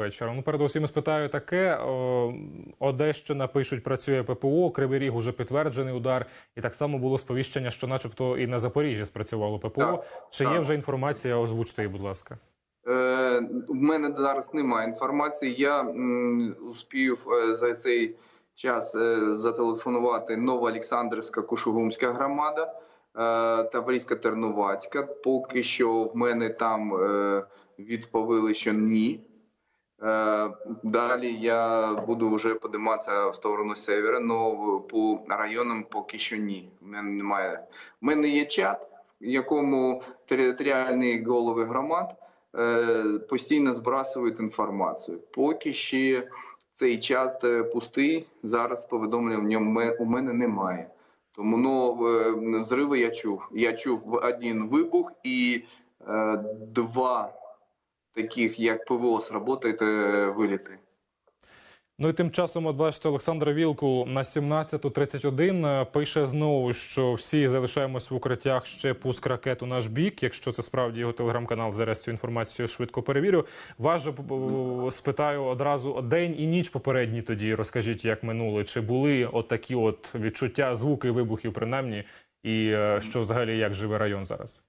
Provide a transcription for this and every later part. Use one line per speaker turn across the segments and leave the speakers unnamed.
Вечора. Ну, передусім спитаю таке. Одещина пишуть, працює ППО, Кривий Ріг уже підтверджений удар. І так само було сповіщення, що начебто і на Запоріжжі спрацювало ППО.
Так,
Чи є вже інформація? Озвучте її, будь ласка.
Е, в мене зараз немає інформації. Я м, успів е, за цей час е, зателефонувати Новоолександрівська Кушугумська громада е, Таврійська Тернувацька. Поки що в мене там е, відповіли, що ні. Е, Далі я буду вже подиматися в сторону севера, але по районам поки що ні. У мене немає. У мене є чат, в якому територіальні голови громад е, постійно збрасують інформацію. Поки ще цей чат е, пустий. Зараз повідомлення в ньому у мене немає. Тому ну, е, зриви я чув. Я чув один вибух і е, два таких, як ПВО, сработають е, виліти.
Ну і тим часом, от бачите, Олександр Вілкул на 17.31 е, пише знову, що всі залишаємось в укриттях ще пуск ракет у наш бік. Якщо це справді його телеграм-канал, зараз цю інформацію швидко перевірю. Вас же е, спитаю одразу день і ніч попередні тоді. Розкажіть, як минули, чи були отакі от відчуття, звуки вибухів, принаймні, і що взагалі як живе район зараз?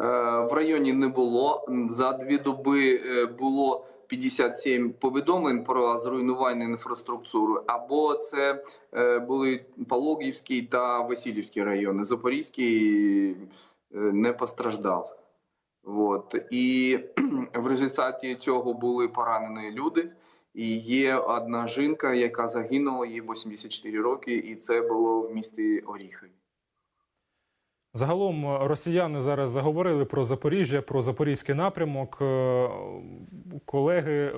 Е, В районі не було. За дві доби е, було 57 повідомлень про зруйнування інфраструктури. Або це е, були Пологівський та Васильівський райони. Запорізький не постраждав. От. І в результаті цього були поранені люди. І є одна жінка, яка загинула, їй 84 роки, і це було в місті Оріхові.
Загалом е, росіяни зараз заговорили про Запоріжжя, про запорізький напрямок. Е, Колеги, е,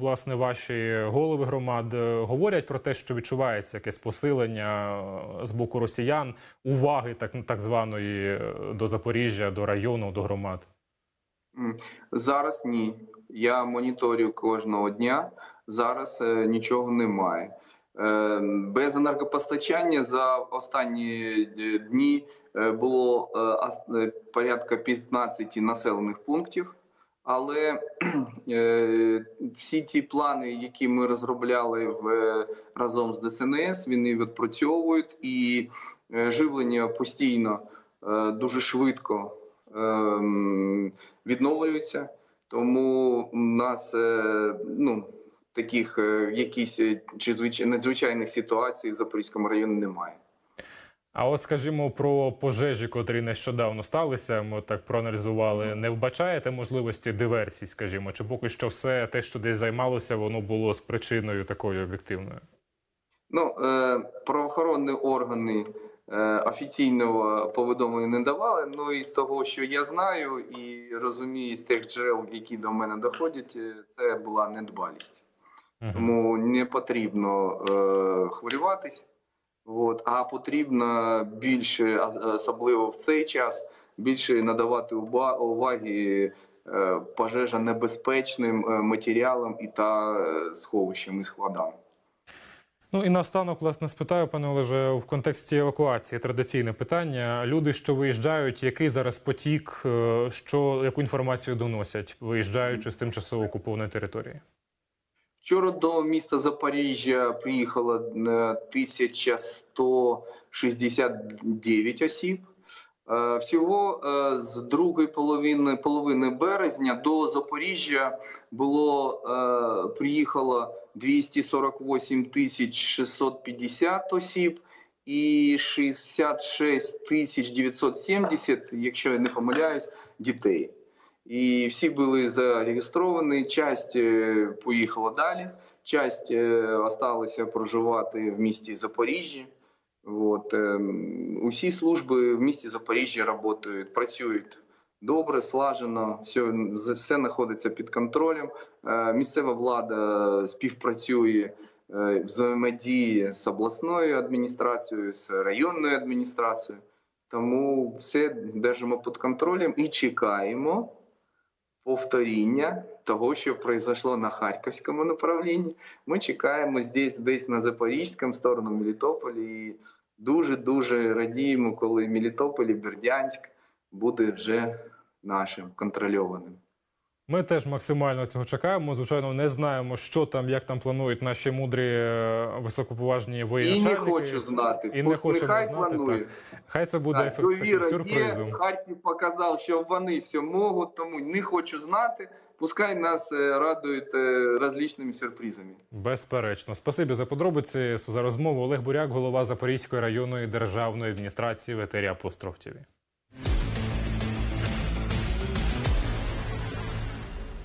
власне, ваші голови громад говорять про те, що відчувається якесь посилення з боку росіян уваги, так, так званої до Запоріжжя, до району, до громад.
Зараз ні. Я моніторю кожного дня. Зараз нічого немає. Е, без енергопостачання за останні е, дні е, було е, порядка 15 населених пунктів. Але всі ті плани, які ми розробляли в, разом з ДСНС, вони відпрацьовують і живлення постійно дуже швидко ем, відновлюються. Тому у нас ну, таких е, якісь е, чи звич- надзвичайних ситуацій в Запорізькому районі немає.
А от скажімо про пожежі, котрі нещодавно сталися. Ми так проаналізували. Не вбачаєте можливості диверсій, скажімо, чи поки що все те, що десь займалося, воно було з причиною такою об'єктивною?
Ну, е, правоохоронні органи офіційного повідомлення не давали. Ну і з того, що я знаю і розумію з тих джерел, які до мене доходять, це була недбалість. Тому не потрібно е, хвилюватись. От, а потрібно більше, особливо в цей час, більше надавати уваги е, пожежонебезпечним е, матеріалам і та е, сховищам і складам.
Ну і наостанок, власне, спитаю, пане Олеже, в контексті евакуації традиційне питання. Люди, що виїжджають, який зараз потік, що яку інформацію доносять, виїжджаючи з тимчасово окупованої території?
Вчора до міста Запоріжжя приїхало е, 1169 осіб. Е, Всього е, з другої половини, половини березня до Запоріжжя було е, приїхало 248 тисяч 650 осіб і 66 тисяч 970, якщо я не помиляюсь, дітей. І всі були зареєстровані, часть е, поїхала далі, часть е, осталася проживати в місті Запоріжжя. От, усі служби в місті Запоріжжя працюють, працюють добре, слажено, все, все знаходиться під контролем. Е, Місцева влада співпрацює, взаємодіє з обласною адміністрацією, з районною адміністрацією. Тому все держимо під контролем і чекаємо повторіння того, що произошло на Харківському направлінні. Ми чекаємо здесь, десь на Запорізькому, сторону Мелітополі. І дуже-дуже радіємо, коли Мелітополь і Бердянськ буде вже нашим контрольованим.
Ми теж максимально цього чекаємо. Звичайно, не знаємо, що там, як там планують наші мудрі е, високоповажні
І не хочу знати.
І не хочемо
нехай
знати,
планує.
так. Хай це буде ефект
довіра є,
сюрпризом.
Харків показав, що вони все можуть, тому не хочу знати. Пускай нас е, радують е, различними сюрпризами.
Безперечно. Спасибі за подробиці за розмову. Олег Буряк, голова Запорізької районної державної адміністрації в етері Апостроф ТІВІ.